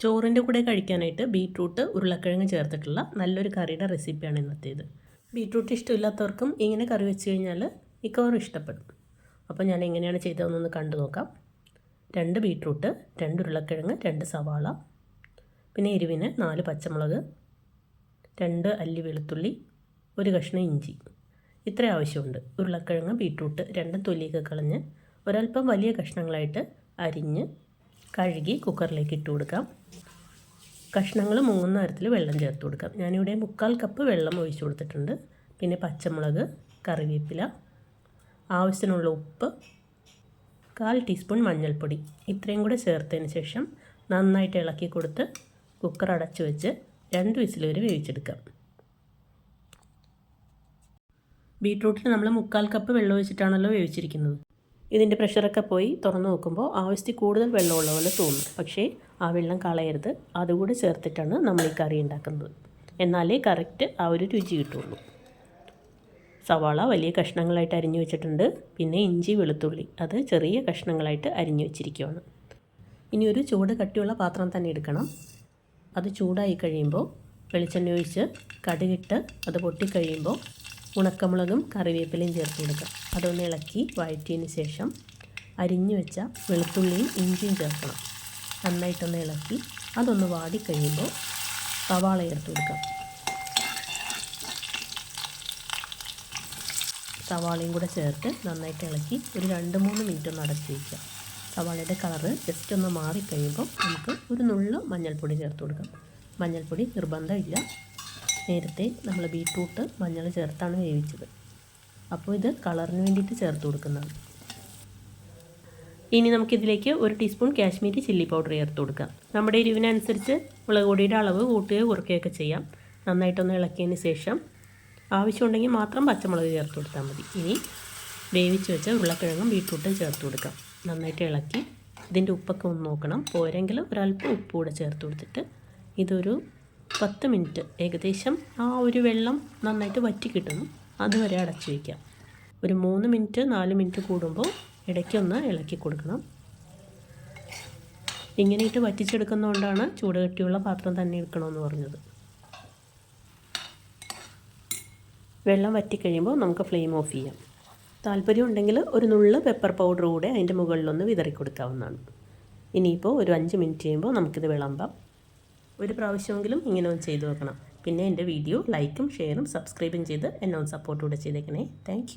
ചോറിന്റെ കൂടെ കഴിക്കാനായിട്ട് ബീട്രൂട്ട് ഉരുളക്കിഴങ്ങ് ചേർത്തിട്ടുള്ള നല്ലൊരു കറിയുടെ റെസിപ്പിയാണ് ഇന്നത്തേത്. ബീട്രൂട്ട് ഇഷ്ടമില്ലാത്തവർക്കും ഇങ്ങനെ കറി വെച്ച് കഴിഞ്ഞാൽ മിക്കവാറും ഇഷ്ടപ്പെടും. അപ്പോൾ ഞാൻ എങ്ങനെയാണ് ചെയ്തതെന്നൊന്ന് കണ്ടു നോക്കാം. രണ്ട് ബീട്രൂട്ട് രണ്ട് ഉരുളക്കിഴങ്ങ് രണ്ട് സവാള പിന്നെ എരിവിന് നാല് പച്ചമുളക് രണ്ട് അല്ലി വെളുത്തുള്ളി ഒരു കഷ്ണം ഇഞ്ചി. ഇത്ര ആവശ്യമുണ്ട്. ഉരുളക്കിഴങ്ങ് ബീട്രൂട്ട് രണ്ടും തൊലിയൊക്കെ കളഞ്ഞ് ഒരല്പം വലിയ കഷ്ണങ്ങളായിട്ട് അരിഞ്ഞ് കഴുകി കുക്കറിലേക്ക് ഇട്ട് കൊടുക്കാം. കഷ്ണങ്ങൾ മുങ്ങുന്ന തരത്തിൽ വെള്ളം ചേർത്ത് കൊടുക്കാം. ഞാനിവിടെ മുക്കാൽ കപ്പ് വെള്ളം ഒഴിച്ചു കൊടുത്തിട്ടുണ്ട്. പിന്നെ പച്ചമുളക് കറിവേപ്പില ആവശ്യത്തിനുള്ള ഉപ്പ് കാൽ ടീസ്പൂൺ മഞ്ഞൾപ്പൊടി. ഇത്രയും കൂടെ ചേർത്തതിന് ശേഷം നന്നായിട്ട് ഇളക്കി കൊടുത്ത് കുക്കർ അടച്ചു വെച്ച് രണ്ട് വിസിൽ വരെ വേവിച്ചെടുക്കാം. ബീട്രൂട്ടിൽ നമ്മൾ മുക്കാൽ കപ്പ് വെള്ളം ഒഴിച്ചിട്ടാണല്ലോ വേവിച്ചിരിക്കുന്നത്. ഇതിന്റെ പ്രഷറൊക്കെ പോയി തുറന്നു നോക്കുമ്പോൾ ആവശ്യത്തിൽ കൂടുതൽ വെള്ളമുള്ള പോലെ തോന്നും. പക്ഷേ ആ വെള്ളം കളയരുത്. അതുകൂടി ചേർത്തിട്ടാണ് നമ്മൾ ഈ കറി ഉണ്ടാക്കുന്നത്. എന്നാലേ കറക്റ്റ് ആ ഒരു രുചി കിട്ടുള്ളൂ. സവാള വലിയ കഷ്ണങ്ങളായിട്ട് അരിഞ്ഞു വെച്ചിട്ടുണ്ട്. പിന്നെ ഇഞ്ചി വെളുത്തുള്ളി. അത് ചെറിയ കഷ്ണങ്ങളായിട്ട് അരിഞ്ഞു വെച്ചിരിക്കുകയാണ് ഇനി ഒരു ചൂട് കട്ടിയുള്ള പാത്രം തന്നെ എടുക്കണം. അത് ചൂടായി കഴിയുമ്പോൾ വെളിച്ചെണ്ണ ഒഴിച്ച് കടുകിട്ട് അത് പൊട്ടിക്കഴിയുമ്പോൾ ഉണക്കമുളകും കറിവേപ്പിലയും ചേർത്ത് കൊടുക്കുക അതൊന്ന് ഇളക്കി വഴറ്റിയതിന് ശേഷം അരിഞ്ഞു വെച്ച വെളുത്തുള്ളിയും ഇഞ്ചിയും ചേർക്കണം. നന്നായിട്ടൊന്ന് ഇളക്കി അതൊന്ന് വാടിക്കഴിയുമ്പോൾ സവാള ചേർത്ത് കൊടുക്കാം. സവാളയും കൂടെ ചേർത്ത് നന്നായിട്ട് ഇളക്കി ഒരു രണ്ട് മൂന്ന് മിനിറ്റ് ഒന്ന് അടച്ച് വയ്ക്കുക സവാളയുടെ കളറ് ജസ്റ്റ് ഒന്ന് മാറിക്കഴിയുമ്പോൾ നമുക്ക് ഒരു നുള്ള മഞ്ഞൾപ്പൊടി ചേർത്ത് കൊടുക്കാം. മഞ്ഞൾപ്പൊടി നിർബന്ധമില്ല. നേരത്തെ നമ്മൾ ബീട്രൂട്ട് മഞ്ഞൾ ചേർത്താണ് വേവിച്ചത്. അപ്പോൾ ഇത് കളറിന് വേണ്ടിയിട്ട് ചേർത്ത് കൊടുക്കുന്നതാണ്. ഇനി നമുക്കിതിലേക്ക് ഒരു ടീസ്പൂൺ കാശ്മീരി ചില്ലി പൗഡർ ചേർത്ത് കൊടുക്കാം. നമ്മുടെ എരിവിനനുസരിച്ച് മുളക് പൊടിയുടെ അളവ് കൂട്ടുകയോ കുറയ്ക്കുകയൊക്കെ ചെയ്യാം. നന്നായിട്ടൊന്ന് ഇളക്കിയതിന് ശേഷം ആവശ്യമുണ്ടെങ്കിൽ മാത്രം പച്ചമുളക് ചേർത്ത് കൊടുത്താൽ മതി. ഇനി വേവിച്ച് വെച്ച ഉരുളക്കിഴങ്ങും ബീട്രൂട്ടും ചേർത്ത് കൊടുക്കാം. നന്നായിട്ട് ഇളക്കി ഇതിന്റെ ഉപ്പൊക്കെ ഒന്ന് നോക്കണം. പോരെങ്കിൽ ഒരല്പം ഉപ്പ് കൂടെ ചേർത്ത് കൊടുത്തിട്ട് ഇതൊരു പത്ത് മിനിറ്റ് ഏകദേശം ആ ഒരു വെള്ളം നന്നായിട്ട് വറ്റി കിട്ടുന്നു. അതുവരെ അടച്ചു വയ്ക്കാം ഒരു മൂന്ന് മിനിറ്റ് നാല് മിനിറ്റ് കൂടുമ്പോൾ ഇടയ്ക്കൊന്ന് ഇളക്കി കൊടുക്കണം. ഇങ്ങനെ ഇട്ട് വറ്റിച്ചെടുക്കുന്നതുകൊണ്ടാണ് ചൂട് കെട്ടിയുള്ള പാത്രം തന്നെ എടുക്കണമെന്ന് പറഞ്ഞത്. വെള്ളം വറ്റിക്കഴിയുമ്പോൾ നമുക്ക് ഫ്ലെയിം ഓഫ് ചെയ്യാം. താല്പര്യം ഉണ്ടെങ്കിൽ ഒരു നുള്ള് പെപ്പർ പൗഡർ കൂടെ അതിന്റെ മുകളിലൊന്ന് വിതറി കൊടുക്കാവുന്നതാണ് ഇനിയിപ്പോൾ ഒരു അഞ്ച് മിനിറ്റ് കഴിയുമ്പോൾ നമുക്കിത് വിളമ്പാം. ഒരു പ്രാവശ്യമെങ്കിലും ഇങ്ങനെ ഒന്ന് ചെയ്തു നോക്കണം. പിന്നെ എന്റെ വീഡിയോ ലൈക്കും ഷെയറും സബ്സ്ക്രൈബും ചെയ്ത് എന്നെ ഒന്ന് സപ്പോർട്ട് കൂടെ ചെയ്തേക്കണേ. താങ്ക്